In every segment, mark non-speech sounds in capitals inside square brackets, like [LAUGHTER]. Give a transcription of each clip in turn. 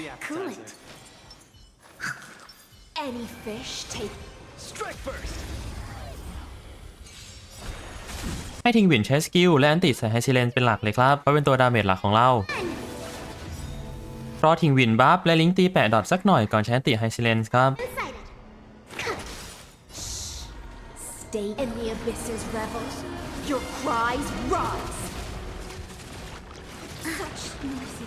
the Coolant. appetizer. Any fish take Strike first. ให้ทิงหวินใช้สกิลและอันติใส่ไฮซิเลนเป็นหลักเลยครับ เพราะเป็นตัวดาเมจหลักของเรารอทิงหวินบัฟและลิงก์ตีแปะดอทสักหน่อยก่อนใช้อันติไฮซิเลนครับ Sighted. Stay in the abyss's revels. Your cries rise. Such noisy clang.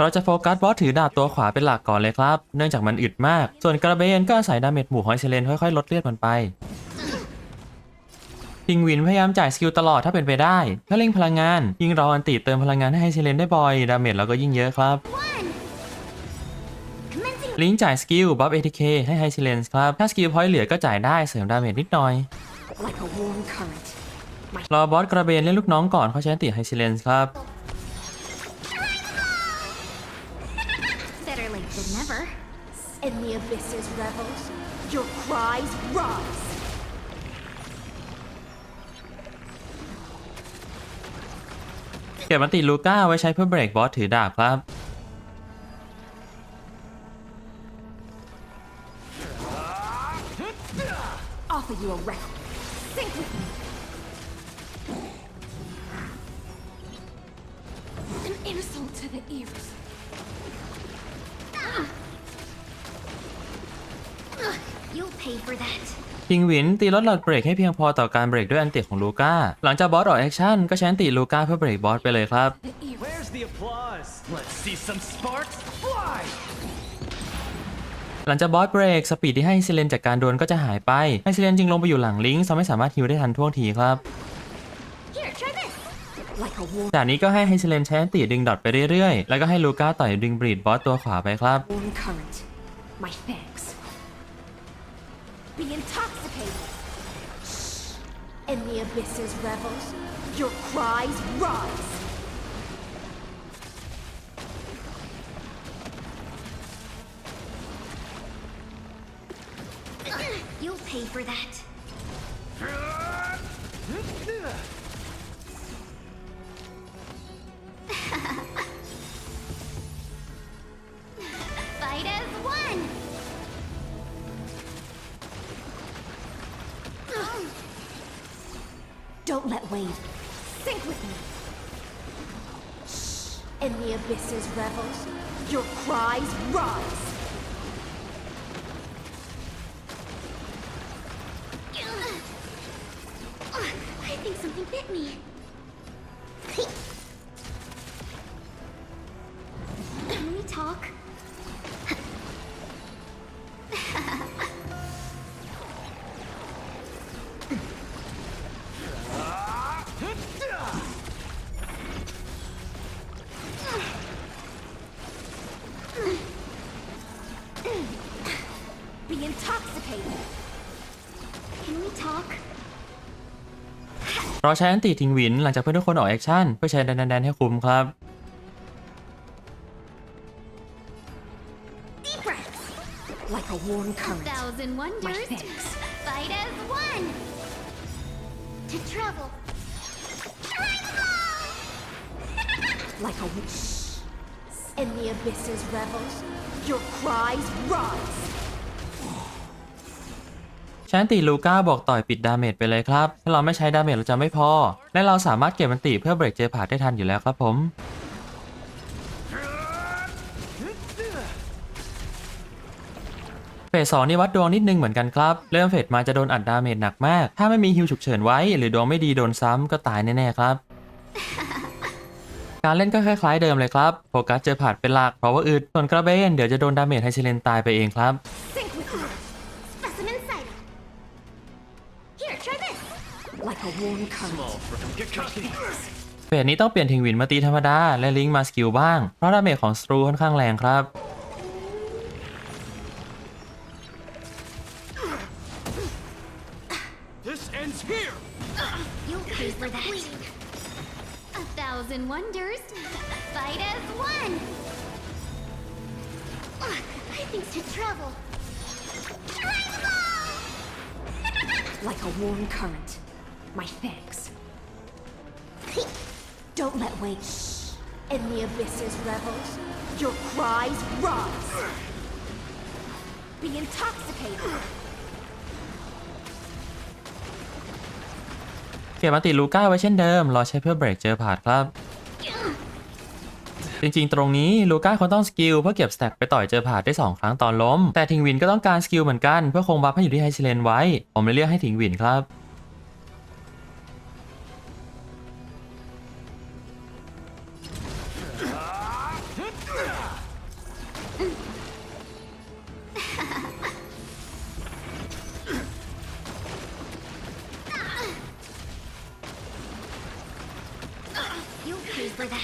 เราจะโฟกัสบอสถือดาบตัวขวาเป็นหลักก่อนเลยครับ เนื่องจากมันอึดมาก ส่วนกระเบนก็อาศัยดาเมจหมู่ของไฮซิเลนค่อยๆลดเลือดมันไปทิงหวินพยายามจ่ายสกิลตลอดถ้าเป็นไปได้ถ้าเร่งพลังงาน ยิ่งรออันติเติมพลังงานให้ไฮซิเลนได้บ่อย ดาเมจเราก็ยิ่งเยอะครับ One. Commencing ลิงก์จ่ายสกิลบัฟ ATK ให้ไฮซิเลนครับ ถ้าสกิลพอยต์เหลือก็จ่ายได้เสริมดาเมจนิดหน่อย like a warm current. รอบอสกระเบนเล่นลูกน้องก่อนเขาใช้อันติไฮซิเลนครับ In the abyss's revels. Your cries rise. เก็บอันติลูก้าไว้ใช้เพื่อเบรกบอสถือดาบครับ Offer you a record. Think with me. An insult to the ears. พิงหวินตีลดหลอดเบรกให้เพียงพอต่อการเบรกด้วยอันติของลูก้า หลังจากบอสออกแอคชั่นก็ใช้อันติลูก้าเพื่อเบรกบอสไปเลยครับ The ears. Where's the applause? Let's see some sparks fly. หลังจากบอสเบรกสปีดที่ให้ซิเลนจากการโดนก็จะหายไป ให้ซิเลนจึงลงไปอยู่หลังลิงก์ทำให้สามารถฮิวได้ทันท่วงทีครับ Here, try this. Like a warm, จากนี้ก็ให้ไฮซิเลนใช้อันติดึงดอทไปเรื่อยๆ แล้วก็ให้ลูก้าต่อยดึงบรีดบอสตัวขวาไปครับ warm current. My thanks. Be intoxicated. In the abyss's revels, your cries rise. You'll pay for that. Let wave. Sink with me. In the abyss's revels, your cries rise. I think something bit me. Can we talk? เราใช้อันติทิงหวินหลังจากเพื่อนทุกคนออกแอคชั่นเพื่อใช้แดนแดนๆให้คุ้มครับ Deep breaths. Like a warm current. thousand My wonders. thanks. Fight as one. To travel. like a w- In the abyss's revels, your cries rise. ใช้อันติลูก้าบอกต่อยปิดดาเมจไปเลยครับถ้าเราไม่ใช้ดาเมจเราจะไม่พอ และเราสามารถเก็บอันติเพื่อเบรกเจอผาได้ทันอยู่แล้วครับผมเฟสสองนี่วัดดวงนิดนึงเหมือนกันครับ เริ่มเฟสมาจะโดนอัดดาเมจหนักมาก ถ้าไม่มีฮิวฉุกเฉินไว้ หรือดวงไม่ดีโดนซ้ำก็ตายแน่ๆครับ การเล่นก็คล้ายๆเดิมเลยครับ โฟกัสเจอผ่าเป็นหลักเพราะว่าอึดส่วนกระเบนเดี๋ยวจะโดนดาเมจให้ซิเลนตายไปเองครับ a warm current. Small for get cocky. เฟสนี้ต้องเปลี่ยนทิงหวินมาตีธรรมดา และลิงก์มาสกิลบ้าง เพราะดาเมจของสตรูค่อนข้างแรงครับ This ends here. You'll pay for that. A thousand wonders. Fight as one. I think to travel. like a warm current. My thanks. Don't let wait. and the abyss's revels. Your cries rise. Be intoxicated. เก็บอันติลูก้าไว้เช่นเดิม รอใช้เพื่อเบรกเจอผาดครับ จริงๆ ตรงนี้ลูก้าเขาต้องสกิลเพื่อเก็บสแต็กไปต่อยเจอผาดได้ 2 ครั้งตอนล้ม แต่ทิงวินก็ต้องการสกิลเหมือนกันเพื่อคงบัฟให้อยู่ที่ไฮซิเลนไว้ ผมเลยเลือกให้ทิงวินครับ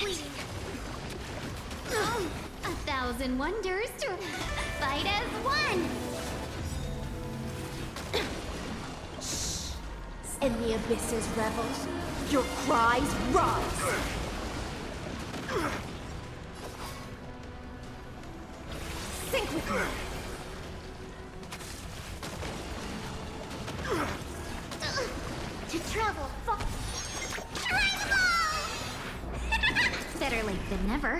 A thousand wonders to fight as one. In the abyss's revels. Your cries rise. Think with me. To travel far. Late than never.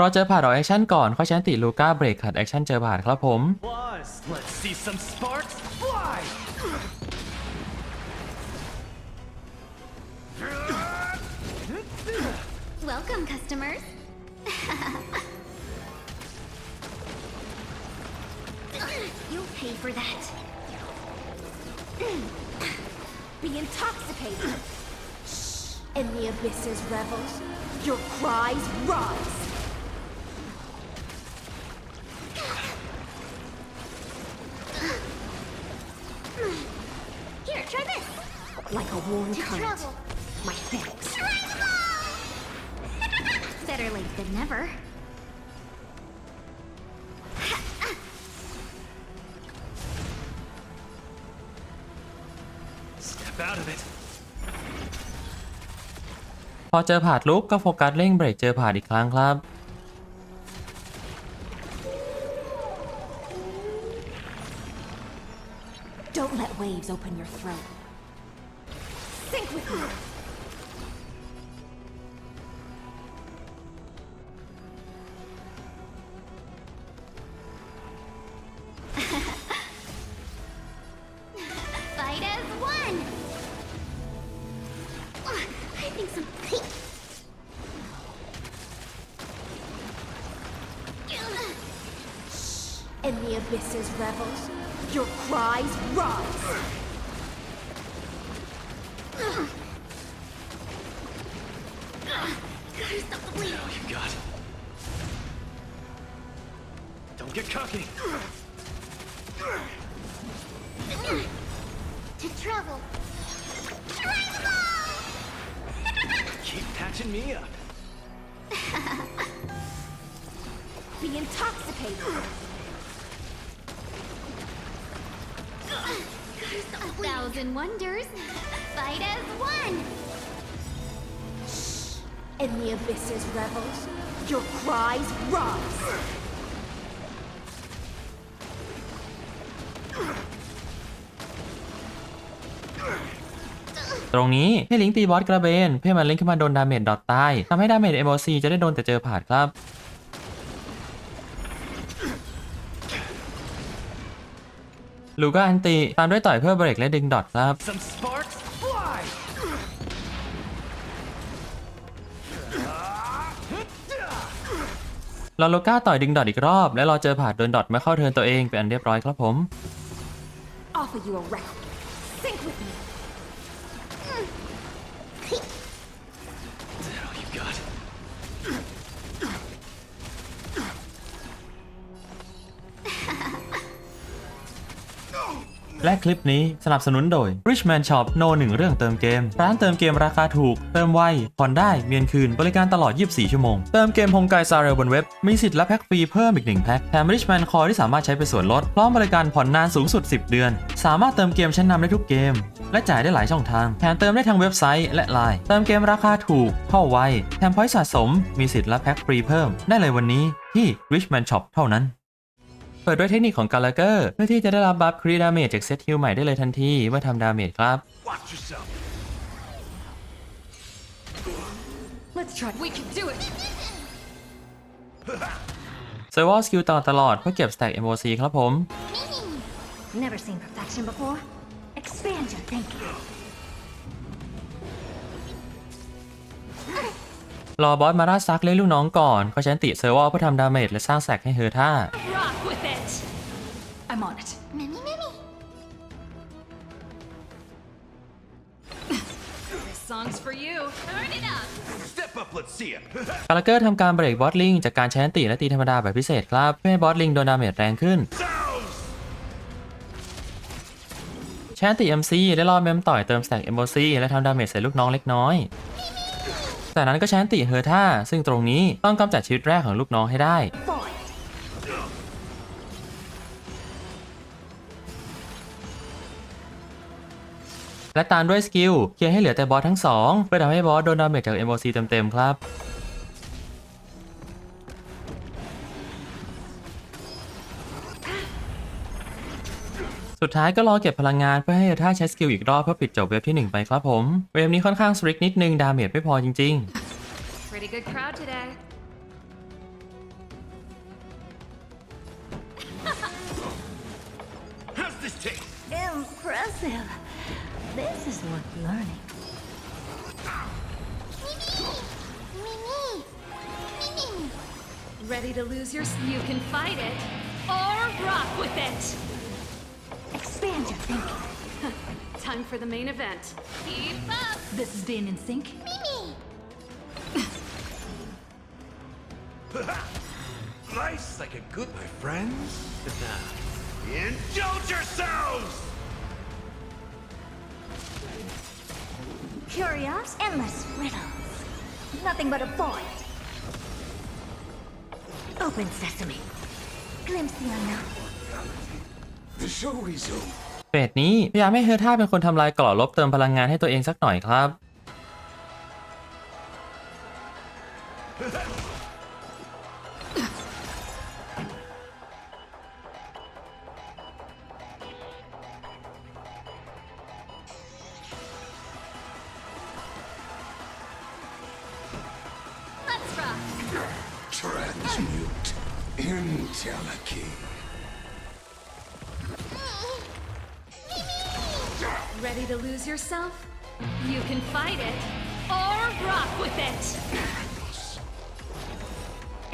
รอเจอผาดออกแอคชั่นก่อนค่อยใช้อันติลูก้าเบรกขัดแอคชั่นเจอผาดครับผม Was. Let's see some sparks fly! Welcome, customers. You'll And the abyss's revels. Your cries rise. Here, try this. Like a warm To current. travel. My thanks. [LAUGHS] Better late than never. อเจอผาดลุกก็โฟกัสเร่งเบรกเจอผาดอีกครั้งครับ Don't let waves open your throat. The abyss's revels. Your cries rise. Gotta stop the bleeding. Now you got. Don't get cocky. To travel. [LAUGHS] Keep patching me up. [LAUGHS] Be intoxicated. A thousand wonders. Fight as one. And the abyss's revels. Your cries rise. ตรงนี้ให้ลิงตีบอสกระเบน เพื่อมันลิงขึ้นมาโดนดาเมจดอทตายทำให้ดาเมจ MOC จะได้โดนแต่เจอผาดครับ ลูก้าอันติตามด้วยต่อยเพื่อเบรกและดึงดอทครับ Some sparks fly! รอลูก้าต่อยดึงดอทอีกรอบ และรอเจอผาดโดนดอทไม่เข้าเทิร์นตัวเองเป็นอันเรียบร้อยครับผม Offer you a record. และคลิปนี้สนับสนุนโดย Richman Shop No 1เรื่องเติมเกม ร้านเติมเกมราคาถูก เติมไวผ่อนได้เมียนคืนบริการตลอด 24 ชั่วโมง เติมเกมพงกายซาเรลบนเว็บ มีสิทธิ์และแพ็กฟรีเพิ่มอีก1แพ็กแถม Richman Core ที่สามารถใช้เป็นส่วนลด พร้อมบริการผ่อนนานสูงสุด 10 เดือน สามารถเติมเกมชั้นนำได้ทุกเกม และจ่ายได้หลายช่องทางแถมเติมได้ทางเว็บไซต์และไลน์เติมเกมราคาถูกเข้าไวแถมพอยต์สะสม มีสิทธิ์และแพ็กฟรีเพิ่ม ได้เลยวันนี้ที่ Richman Shop เท่านั้น เปิดด้วยเทคนิคของกาลาเกอร์เพื่อที่จะได้รับบัฟครีดาเมจจากเซตฮิลใหม่ได้เลยทันทีเมื่อทำดาเมจครับ Watch yourself. Let's try. We can do it. เซอร์วอลสกิลต่อตลอดเพื่อเก็บสแต็ก MOC ครับผม Never seen perfection before. Expand your thinking. รอบอสมาราซักเล่นลูกน้องก่อน ก็ใช้อันติเซอร์วอลเพื่อทำดาเมจและสร้างแสกให้เฮอร์ท่า Rock with it. I'm on it. Mimi, Mimi. This song's for you. Turn it up. Step up, let's see it. คาราเกอร์ทำการเบรกบอสลิงจากการใช้อันติและตีธรรมดาแบบพิเศษครับเพื่อให้บอสลิงโดนดาเมจแรงขึ้น Sounds! ใช้อันติ MC ได้ล่อเมมต่อยเติมสแต็ก MOC และทำดาเมจใส่ลูกน้องเล็กน้อย จากนั้นก็ใช้อันติเฮอร์ท่าซึ่งตรงนี้ต้องกำจัดชีวิตแรกของลูกน้องให้ได้ Void. และตามด้วยสกิลเคลียร์ให้เหลือแต่บอสทั้งสองเพื่อทำให้บอสโดนดาเมจจาก MOC เต็มๆครับสุดท้ายก็รอเก็บพลังงานเพื่อให้เฮอร์ท่าใช้สกิลอีกรอบเพื่อปิดจบเวฟที่ 1 ไปครับผม เวฟนี้ค่อนข้างสตริกนิดนึง ดาเมจไม่พอจริง ๆ this taste? Impressive. This is worth learning. Mimi. Mimi. Mimi! Ready to lose your. You can fight it or rock with it. Expand your thinking. [LAUGHS] Time for the main event. Keep up. This is Dane in sync. Mimi. Nice like a good, my friends. [LAUGHS] Indulge yourselves! Curious, endless riddles. Nothing but a void. Open sesame. Glimpse the unknown. The show resumes. เฟสนี้พยายามให้เฮอร์ท่าเป็นคนทำลายเกราะลบเติมพลังงานให้ตัวเองสักหน่อยครับ Ready to lose yourself? You can fight it or rock with it.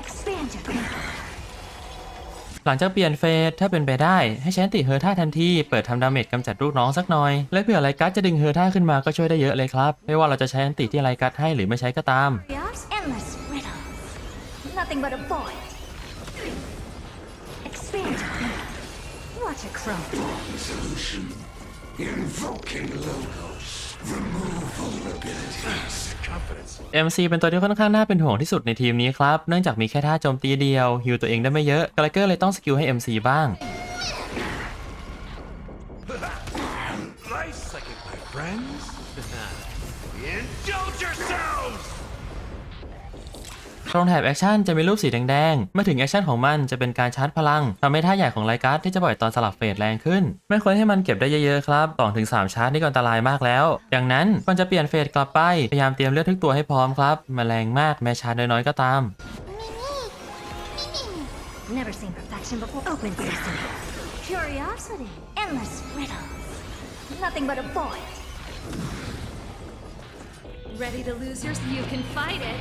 Expand your thinking. หลังจากเปลี่ยนเฟสถ้าเป็นไปได้ให้ใช้อันติเฮอร์ท่าทันที เปิดทำดาเมจกำจัดลูกน้องสักหน่อย และเผื่อไรกัสจะดึงเฮอร์ท่าขึ้นมาก็ช่วยได้เยอะเลยครับ ไม่ว่าเราจะใช้อันติที่ไรกัสให้หรือไม่ใช้ก็ตาม Curious, endless riddles. Nothing but a void. Expand your thinking. Watch it grow. Solution. Invoking logos. Remove vulnerabilities. Confidence. MC เป็นตัวที่ค่อนข้างน่าเป็นห่วงที่สุดในทีมนี้ครับ เนื่องจากมีแค่ท่าโจมตีเดียวฮิวตัวเองได้ไม่เยอะกาลเกอร์เลยต้องสกิลให้ MC บ้าง ตรงแถบแอคชั่นจะมีรูปสีแดงๆ เมื่อถึงแอคชั่นของมันจะเป็นการชาร์จพลังทำให้ท่าใหญ่ของไลการ์ดที่จะปล่อยตอนสลับเฟสแรงขึ้น ไม่ควรให้มันเก็บได้เยอะๆครับ2-3ชาร์จนี่ก็อันตรายมากแล้วดังนั้นก่อนจะเปลี่ยนเฟสกลับไปพยายามเตรียมเลือดทุกตัวให้พร้อมครับแมลงมากแม้ชาร์จน้อยๆก็ตาม Never seen perfection before. Open sesame. Curiosity, endless riddles. Nothing but a void. Ready to lose your. You can fight it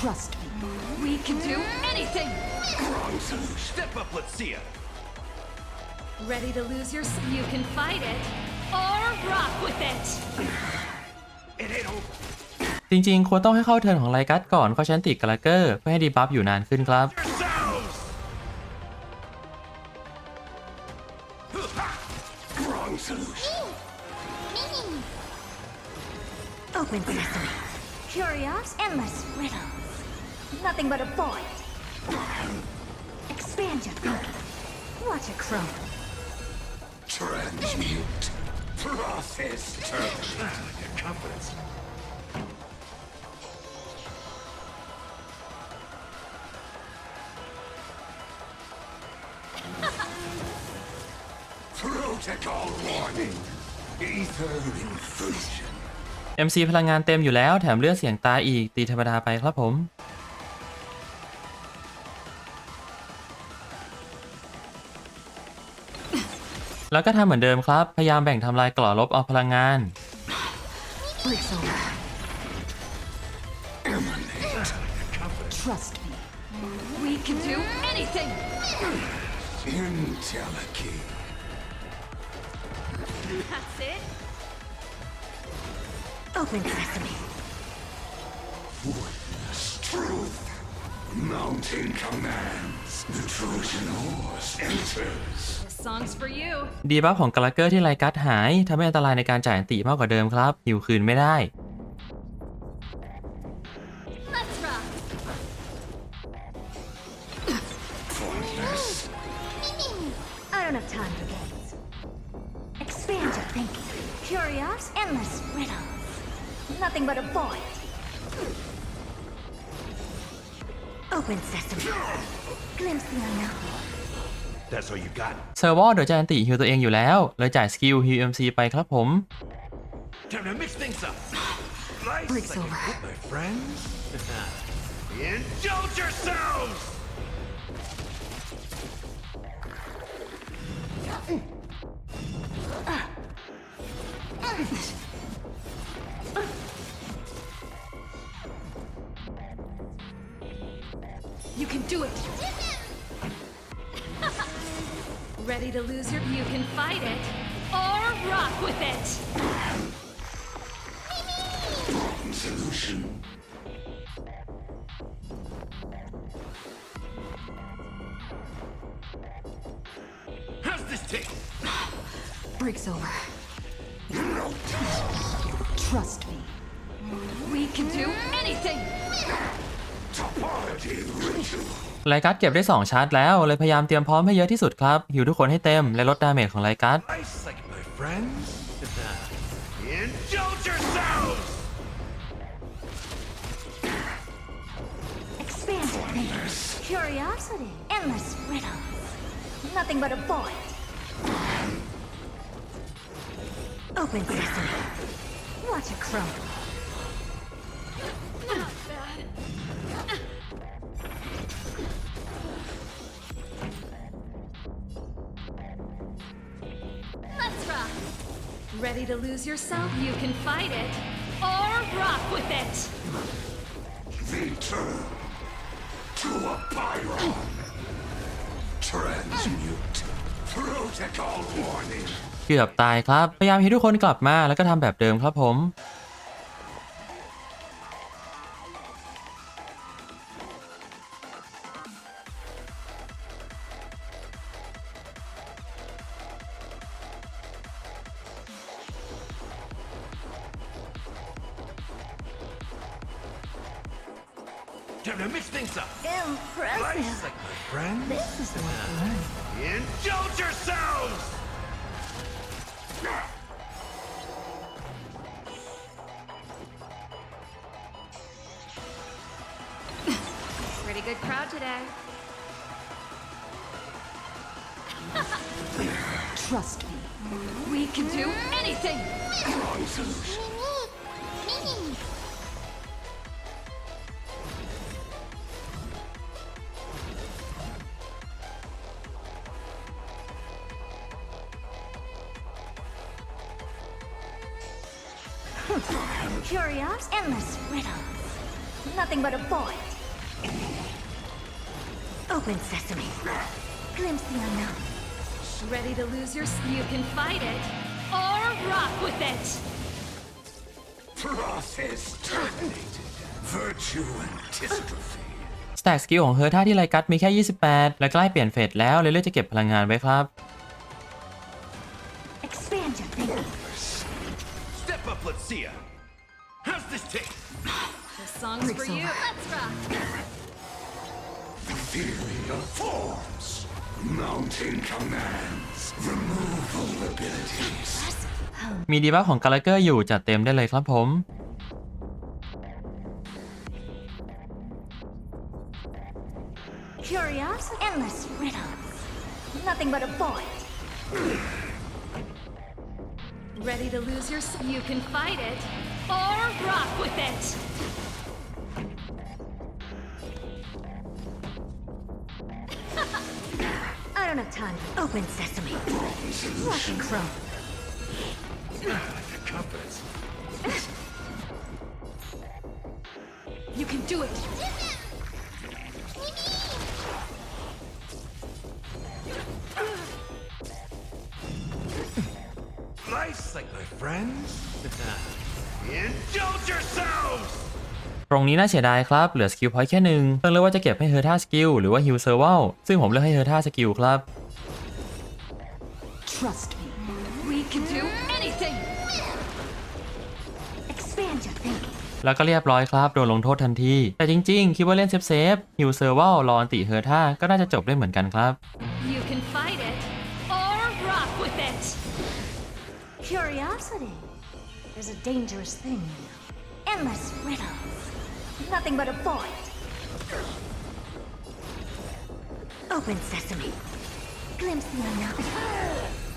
Trust me. We can do anything. Step up, let's see it. Ready to lose your. You can fight it or rock with it. It ain't over. จริงๆ ควรต้องให้เข้าเทิร์นของไลกัสก่อนก็ใช้อันติกาลเกอร์ เพื่อให้ดีบัฟอยู่นานขึ้นครับ Yourselves! Wrong solution. Mimi. Open sesame. Curious, endless riddles. Nothing but a void. Expand your thinking. Watch it crumble. Transmute. Process turn. Your confidence. Protocol warning. Ether infusion. MC พลังงานเต็มอยู่แล้วแถมเลือดเสียงตายอีกตีธรรมดาไปครับผม แล้วก็ทำเหมือนเดิมครับ พยายามแบ่งทำลายกล่อลบเอาพลังงาน Breaks over. Trust me. We can do anything! Intelligent. That's it? Open sesame. Witness truth. Mounting commands. The Trojan horse enters. This song's for you. ดีบัฟของกาลเกอร์ที่ไลกัสหายทำให้อันตรายในการจ่ายอันติมากกว่าเดิมครับหิวคืนไม่ได้ Let's rock. Pointless. I don't have time for games. Expand your thinking. Curious, endless riddles. Nothing but a void. Open sesame. Glimpse the unknown. That's all you got. เซอร์วอเดี๋ยวจะอันติฮิวตัวเองอยู่แล้ว เลยจ่ายสกิลฮิว MC ไปครับผม Time to mix things up. Nice Breaks like a over. group, my friends. Indulge yourselves! You can do it! Ready to lose your. You can fight it or rock with it! Solution. How's this taste? Breaks over. No Trust me. We can do anything! topology ritual. ไลกัสเก็บได้ 2 ชาร์จแล้ว เลยพยายามเตรียมพร้อมให้เยอะที่สุดครับหิวทุกคนให้เต็มและลดดาเมจของไลกัส Nice like my friends. Indulge yourselves! Expand your thinking. Curiosity, endless riddles. Nothing but a void. Open sesame. Watch it crumble. Ready to lose yourself? You can fight it or rock with it! Return to a Byron. Transmute. Protocol warning. เกือบตายครับ พยายามให้ทุกคนกลับมาแล้วก็ทำแบบเดิมครับผม Time to mix things up. Nice Impressive. like my friends. This is worth learning. Indulge yourselves! Pretty good crowd today. Trust me. We can do anything! Wrong solution. Open sesame. Glimpse the unknown. Ready to lose your. You can fight it or rock with it! Process terminated. Virtue antistrophe. สแต็กสกิลของเฮอร์ท่าที่ไลกัสมีแค่ 28 และใกล้เปลี่ยนเฟสแล้วเลยเลือกจะเก็บพลังงานไว้ครับ Expand your thinking. Step up, let's see ya. How's this taste? This song's for you. Let's rock. Ethereal forms, mounting commands, removal abilities. มีดีบัฟของกาลเกอร์อยู่จัดเต็มได้เลยครับผม Curiosity, endless riddles. Nothing but a void. Ready to lose your You can fight it or rock with it. I don't have time. Open sesame. Lucky crow. Compass. ตรงนี้น่าเสียดายครับ เหลือสกิลพอยต์แค่หนึ่งเพิ่งเลือกว่าจะเก็บให้เฮอร์ท่าสกิลหรือว่าฮิลเซอร์วลซึ่งผมเลือกให้เฮอร์ท่าสกิลครับ Trust me. We can do anything. Expand your thinking. แล้วก็เรียบร้อยครับ โดนลงโทษทันที แต่จริงๆ คิดว่าเล่นเซฟเซฟฮิลเซอร์วลรออันติเฮอร์ท่าก็น่าจะจบได้เหมือนกันครับ You can fight it or rock with it. Curiosity. There's a dangerous thing, you know. Endless riddles. Nothing but a void. Open sesame. Glimpse the unknown.